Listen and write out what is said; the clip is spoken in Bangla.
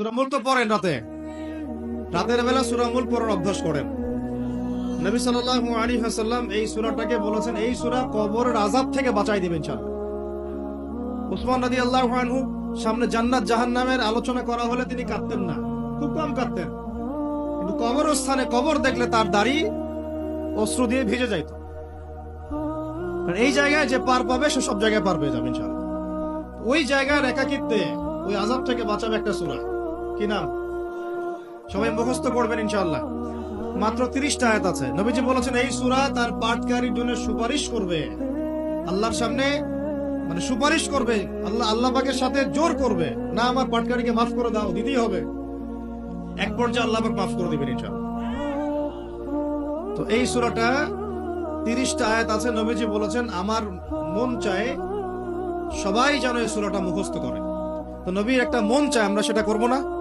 সুরামুল তো পড়েন রাতে। রাতের বেলা সুরামুল পড়ার অভ্যাস করেন। নবী সাল্লাল্লাহু আলাইহি ওয়াসাল্লাম এই সূরাটাকে বলেছেন, এই সূরা কবরের আযাব থেকে বাঁচাই দিবেন ইনশাআল্লাহ। উসমান রাদিয়াল্লাহু আনহু সামনে জান্নাত জাহান্নামের আলোচনা করা হলে তিনি কাঁদতেন না। খুব কম কাঁদতেন। কিন্তু কবরস্থানে কবর দেখলে তার দাড়ি অশ্রু দিয়ে ভিজে যাইত। এই জায়গায় যে পার পাবে, সে সব জায়গায় পার পেয়ে যাবে ইনশাআল্লাহ। ওই জায়গার একাকিত্বে ওই আজাব থেকে বাঁচাবে একটা সূরা। কি নাম? সবাই মুখস্থ করবেন ইনশাআল্লাহ। মাত্র তিরিশটা আয়াত আছে। নবীজি বলেছেন, এই সুরা তার পাঠকারীর জন্য সুপারিশ করবে। আল্লাহর সামনে মানে সুপারিশ করবে। আল্লাহ আল্লাহ পাকের সাথে জোর করবে। না আমার পাটকারীকে মাফ করে দাও, দিতেই হবে। এক পর্যায়ে আল্লাহ পাক মাফ করে দিবেন ইনশাআল্লাহ। তো এই সুরাটা তিরিশটা আয়াত আছে। নবীজি বলেছেন, আমার মন চায় সবাই যেন এই সুরাটা মুখস্থ করে। তো নবীর একটা মন চায়, আমরা সেটা করব না।